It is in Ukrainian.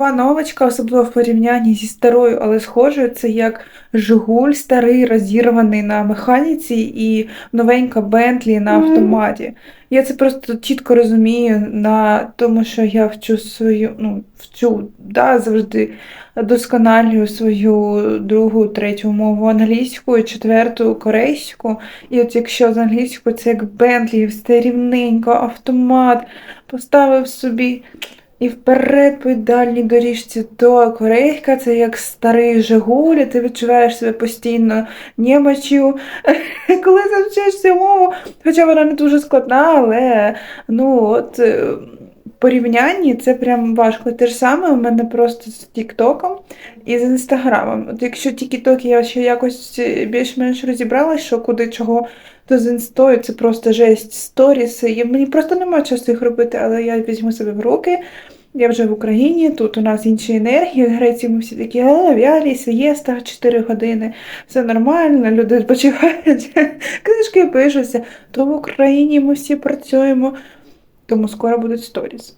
Нова новочка, особливо в порівнянні зі старою, але схожою, це як Жигуль старий, розірваний на механіці, і новенька Бентлі на автоматі. Я це просто чітко розумію на тому, що я вчу свою, ну, вчу, да, завжди досконалюю свою другу, третю мову англійську, і четверту корейську. І от якщо з англійською це як Бентлі, все рівненько, автомат, поставив собі. І вперед по ідеальній доріжці, то корейка, це як старий Жигулі, ти відчуваєш себе постійно німачю. Коли завчишся мову, хоча вона не дуже складна, але ну от е, порівнянні це прям важко. Те ж саме у мене просто з Тіктоком і з Інстаграмом. От якщо Тікток я ще якось е, більш-менш розібралась, що куди чого, то з інстою це просто жесть сторіси. І мені просто немає часу їх робити, але я візьму себе в руки. Я вже в Україні, тут у нас інші енергії. В Греції ми всі такі, а, вялі, сієста, 4 години, все нормально, люди відпочивають, книжки пишуться. То в Україні ми всі працюємо, тому скоро будуть сторіс.